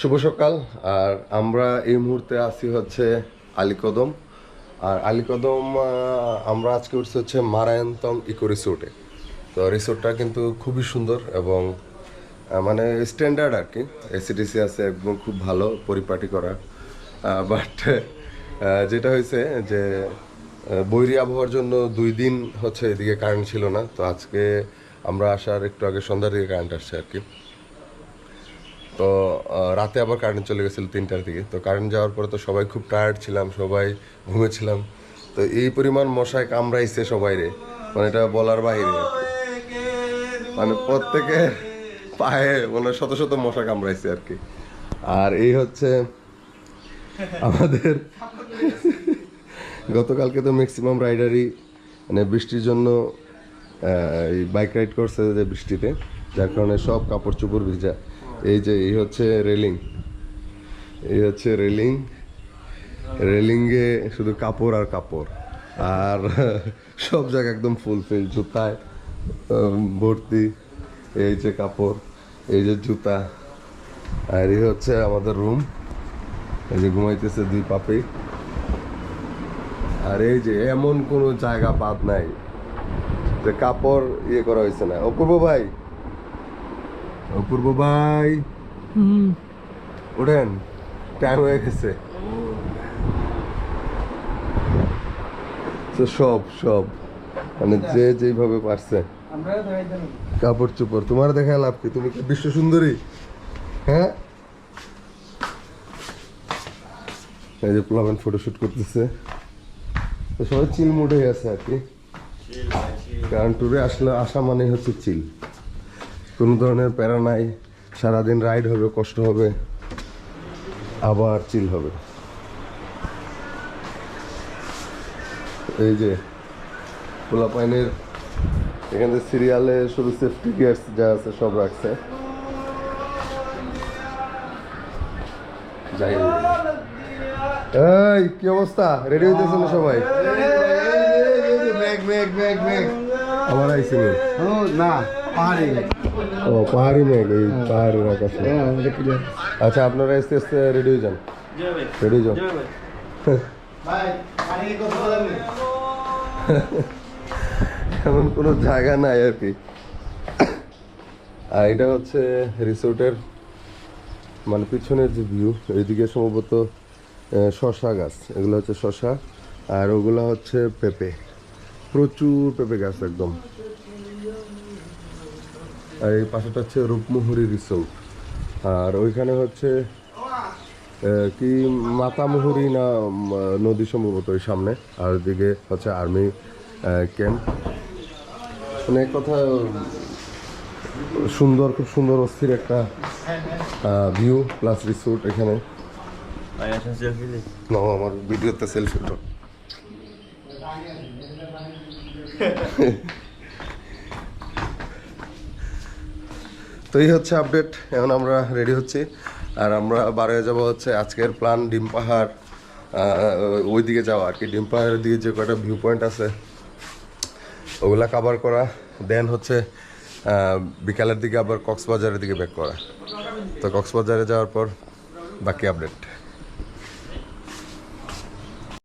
শুভ সকাল, আর আমরা এই মুহূর্তে আছি হচ্ছে আলিকদম আর আলিকদম আমরা আজকে উঠছি হচ্ছে মারায়ন্তম ইকো রিসোর্টে। তো রিসোর্টটা কিন্তু খুবই সুন্দর এবং মানে স্ট্যান্ডার্ড আর কি। এসিডিসি আছে একদম খুব ভালো পরিপাটি করা। বাট যেটা হয়েছে যে বৈরী আবহাওয়ার জন্য দুই দিন হচ্ছে এদিকে কারেন্ট ছিল না। তো আজকে আমরা আসার একটু আগে সন্ধ্যার দিকে কারেন্ট আসছে আর কি। তো রাতে আবার কারেন্ট চলে গেছিল তিনটার দিকে। তো কারেন্ট যাওয়ার পরে তো সবাই খুব টায়ার্ড ছিলাম, সবাই ঘুমেছিলাম তো এই পরিমাণ মশায় কামড়াইছে সবাই রে মানে এটা বলার বাইরে মানে প্রত্যেকে পায়ে মানে শত শত মশা কামড়াইছে আর কি। আর এই হচ্ছে আমাদের গতকালকে তো ম্যাক্সিমাম রাইডারই মানে বৃষ্টির জন্য এই বাইক রাইড করছে যে বৃষ্টিতে, যার কারণে সব কাপড় চোপড় ভিজা। এই যে, এই হচ্ছে রেলিং। এই হচ্ছে রেলিং। রেলিংয়ে শুধু কাপড় আর কাপড়। আর সব জায়গা একদম ফুলফিল জুতায় ভর্তি। এই যে কাপড়, এই যে জুতা। আর এই হচ্ছে আমাদের রুম এই যে ঘুমাইতেছে দুই পাপি। আর এই যে এমন কোনো জায়গা বাদ নাই যে কাপড় ইয়ে করা হয়েছে না। অপূর্ব ভাই অপূর্ব ভাই। ওঠেন টাইম হয়ে গেছে। সব সব। মানে যে যেভাবে পারছে। কাপড় চোপড় তোমার দেখা লাভ কি? তুমি কি বিশ্ব সুন্দরী? হ্যাঁ? এই যে প্লাবেন ফটোশুট করতেছে। তো সবাই চিল মুডে আছে আর কি। কারণ ট্যুরে আসলে আসা মানে হচ্ছে চিল কোনো ধরনের প্যারা নাই সারাদিন রাইড হবে কষ্ট হবে আবার চিল হবে। এই যে পোলা পাইনের থেকে সিরিয়ালে শুধু সেফটি গিয়ার্স যা আছে সব রাখছে। যাই এই কি অবস্থা? রেডি হইতেছে না সবাই? আমার আইসি মেঘ। ও না। পাহাড়ি। ও পাহাড়ি মেঘ এই পাহাড়ের আকাশে। হ্যাঁ আচ্ছা আপনারা আস্তে আস্তে রেডি হয়ে যান। রেডি যান। এমন কোনো জায়গা নাই আর কি। আর এটা হচ্ছে রিসোর্টের মানে পিছনের যে ভিউ এইদিকে সম্ভবত শসা গাছ। এগুলো হচ্ছে শসা আর ওগুলো হচ্ছে পেঁপে। প্রচুর পেঁপে গাছ একদম। আর এই পাশেটা হচ্ছে রূপমুহুরি রিসোর্ট। আর ওইখানে হচ্ছে কি মাতামুহুরি না নদী সম্ভবত ওই সামনে। আর ওইদিকে হচ্ছে আর্মি ক্যাম্প। মানে কথা সুন্দর খুব সুন্দর অস্থির একটা ভিউ প্লাস রিসোর্ট এখানে। না আমার ভিডিওতে সেলফি তো এই হচ্ছে আপডেট এখন আমরা রেডি হচ্ছি। আর আমরা বার হয়ে যাব হচ্ছে আজকের প্ল্যান ডিম পাহাড় ওই দিকে যাওয়া আর কি। ডিম পাহাড়ের দিকে যে কয়টা ভিউ পয়েন্ট আছে, ওগুলা কাভার করা দেন হচ্ছে বিকালের দিকে আবার কক্সবাজারের দিকে ব্যাক করা। তো কক্সবাজারে যাওয়ার পর বাকি আপডেট